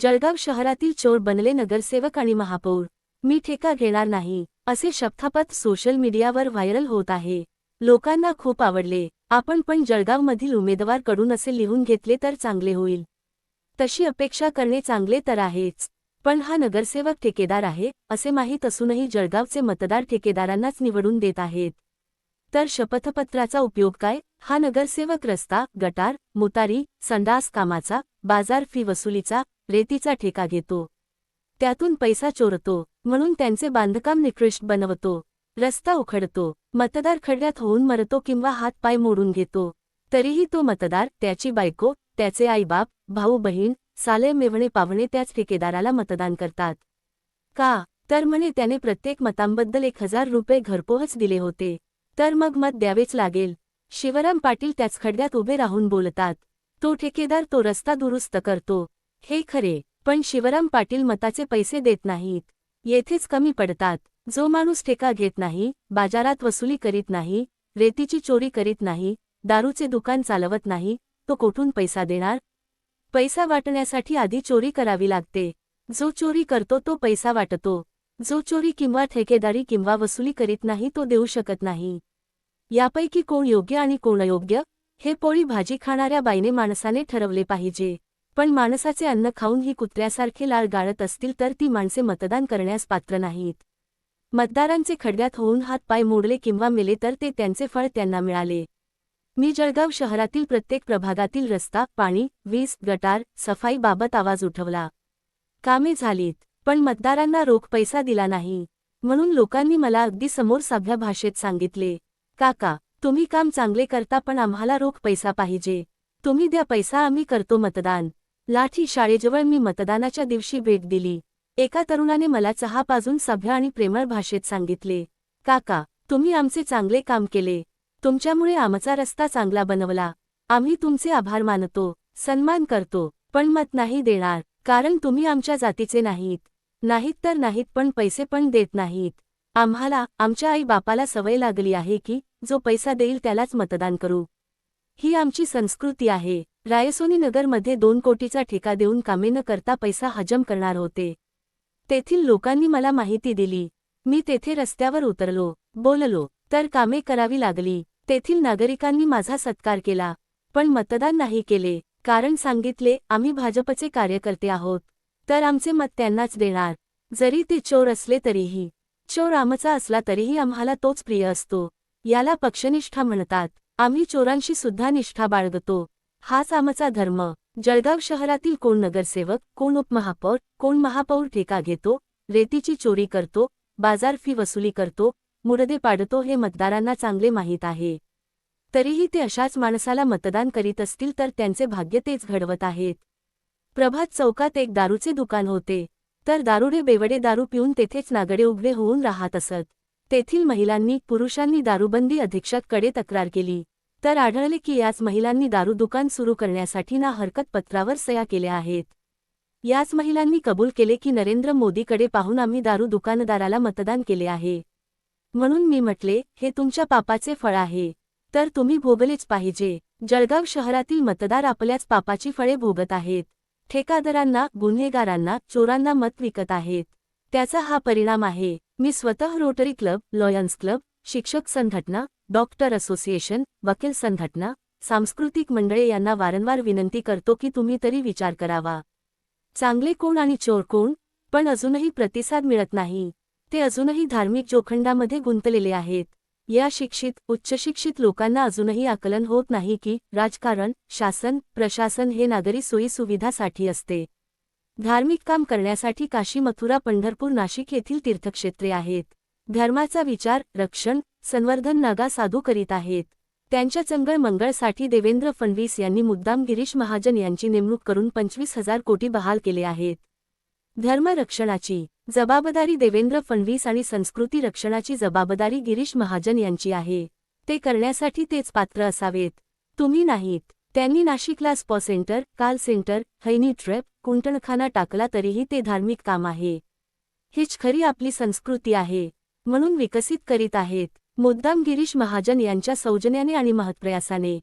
जळगाव शहरातील चोर बनले नगरसेवक आणि महापौर. मी ठेका घेणार नाही असे शब्दापत सोशल मीडियावर व्हायरल होत आहे. लोकांना खूप आवडले. आपण पण जळगावमधील उमेदवारकडून असे लिहून घेतले तर चांगले होईल. तशी अपेक्षा करणे चांगले तर आहेच. पण हा नगरसेवक ठेकेदार आहे असे माहीत असूनही जळगावचे मतदार ठेकेदारांनाच निवडून देत आहेत. तर शपथपत्राचा उपयोग काय? हा नगरसेवक रस्ता गटार मुतारी संडास कामाचा बाजार फी वसुलीचा रेतीचा ठेका घेतो. त्यातून पैसा चोरतो म्हणून त्यांचे बांधकाम निकृष्ट बनवतो. रस्ता उखडतो मतदार खड्ड्यात होऊन मरतो किंवा हातपाय मोडून घेतो. तरीही तो मतदार त्याची बायको त्याचे आईबाप भाऊ बहीण साले मेवणे पावणे त्याच ठेकेदाराला मतदान करतात. का? तर म्हणे त्याने प्रत्येक मतांबद्दल एक हजार रुपये घरपोहच दिले होते. तर मग मत द्यावेच लागेल. शिवराम पाटील त्याच खड्ड्यात उभे राहून बोलतात. तो ठेकेदार तो रस्ता दुरुस्त करतो. हे खरे पण शिवराम पाटील मताचे पैसे देत नाहीत. येथेच कमी पडतात. जो माणूस ठेका घेत नाही बाजारात वसुली करीत नाही रेतीची चोरी करीत नाही दारूचे दुकान चालवत नाही तो कोठून पैसा देणार? पैसा वाटण्यासाठी आधी चोरी करावी लागते. जो चोरी करतो तो पैसा वाटतो. जो चोरी किंवा ठेकेदारी किंवा वसुली करीत नाही तो देऊ शकत नाही. यापैकी कोण योग्य आणि कोण अयोग्य? हे पोळी भाजी खाणाऱ्या बाईने माणसाने ठरवले पाहिजे. पण माणसाचे अन्न खाऊन ही कुत्र्यासारखे लाळ गाळत असतील तर ती माणसे मतदान करण्यास पात्र नाहीत. मतदारांचे खड्ड्यात होऊन हातपाय मोडले किंवा मेले तर ते त्यांचे फळ त्यांना मिळाले. मी जळगाव शहरातील प्रत्येक प्रभागातील रस्ता पाणी वीज गटार सफाईबाबत आवाज उठवला. कामे झालीत पण मतदारांना रोख पैसा दिला नाही. म्हणून लोकांनी मला अगदी समोर सभ्या भाषेत सांगितले काका तुम्ही काम चांगले करता पण आम्हाला रोख पैसा पाहिजे. तुम्ही द्या पैसा आम्ही करतो मतदान. लाठी शाळेजवळ मी मतदानाच्या दिवशी भेट दिली. एका तरुणाने मला चहा पाजून सभ्य आणि प्रेमळ भाषेत सांगितले काका तुम्ही आमचे चांगले काम केले. तुमच्यामुळे आमचा रस्ता चांगला बनवला. आम्ही तुमचे आभार मानतो सन्मान करतो पण मत नाही देणार कारण तुम्ही आमच्या जातीचे नाहीत. नाहीत तर नाहीत पण पैसे पण देत नाहीत. आम्हाला आमच्या आई बापाला सवय लागली आहे की जो पैसा देईल त्यालाच मतदान करू. ही आमची संस्कृती आहे. रायसोनी नगरमध्ये दोन कोटीचा ठेका देऊन कामे न करता पैसा हजम करणार होते. तेथील लोकांनी मला माहिती दिली. मी तेथे रस्त्यावर उतरलो. बोललो तर कामे करावी लागली. तेथील नागरिकांनी माझा सत्कार केला. पण मतदान नाही केले. कारण सांगितले आम्ही भाजपचे कार्यकर्ते आहोत. तर आमचे मत त्यांनाच देणार. जरी ते चोर असले तरीही. चोर आमचा असला तरीही आम्हाला तोच प्रिय असतो. याला पक्षनिष्ठा म्हणतात. आम्ही चोरांशी सुद्धा निष्ठा बाळगतो. हाच आमचा धर्म. जळगाव शहरातील कोण नगरसेवक कोण उपमहापौर कोण महापौर ठेका घेतो रेतीची चोरी करतो बाजार फी वसुली करतो मुरदे पाडतो हे मतदारांना चांगले माहीत आहे. तरीही ते अशाच माणसाला मतदान करीत असतील तर त्यांचे भाग्य तेच घडवत आहेत. प्रभात चौकात एक दारूचे दुकान होते. तर दारुडे बेवडे दारू पिऊन तेथेच नागडे उभे होऊन राहत असत. तेथील महिलांनी पुरुषांनी दारूबंदी अधीक्षककडे तक्रार केली. तर आढळले की याच महिलांनी दारू दुकान सुरू करण्यासाठी ना हरकत पत्रावर सया केल्या आहेत. याच महिलांनी कबूल केले की नरेंद्र मोदीकडे पाहून आम्ही दारू दुकानदाराला मतदान केले आहे. म्हणून मी म्हटले हे तुमच्या पापाचे फळ आहे. तर तुम्ही भोगलेच पाहिजे. जळगाव शहरातील मतदार आपल्याच पापाची फळे भोगत आहेत. ठेकादारांना गुन्हेगारांना चोरांना मत विकत आहेत. त्याचा हा परिणाम आहे. मी स्वतः रोटरी क्लब लॉयन्स क्लब शिक्षक संघटना डॉक्टर असोसिएशन वकील संघटना सांस्कृतिक मंडळे यांना वारंवार विनंती करतो की तुम्ही तरी विचार करावा. चांगले कोण आणि चोर कोण? पण अजूनही प्रतिसाद मिळत नाही. ते अजूनही धार्मिक जोखंडामध्ये गुंतलेले आहेत. या शिक्षित उच्चशिक्षित लोकांना अजूनही आकलन होत नाही की राजकारण शासन प्रशासन हे नागरी सोयीसुविधासाठी असते. धार्मिक काम करण्यासाठी काशी मथुरा पंढरपूर नाशिक येथील तीर्थक्षेत्रे आहेत. धर्माचा विचार रक्षण संवर्धन नागा साधू करीत आहेत. त्यांच्या चंगळ मंगळसाठी देवेंद्र फडणवीस यांनी मुद्दाम गिरीश महाजन यांची नेमणूक करून पंचवीस हजार कोटी बहाल केले आहेत. धर्मरक्षणाची जबाबदारी देवेंद्र फडणवीस आणि संस्कृती रक्षणाची जबाबदारी गिरीश महाजन यांची आहे. ते करण्यासाठी तेच पात्र असावेत. तुम्ही नाहीत. त्यांनी नाशिकला स्पॉ सेंटर काल सेंटर हैनी ट्रॅप कुंटणखाना टाकला तरीही ते धार्मिक काम आहे. हीच खरी आपली संस्कृती आहे म्हणून विकसित करीत आहेत. मुद्दाम गिरीश महाजन यांच्या सौजन्याने आणि महत्प्रयासाने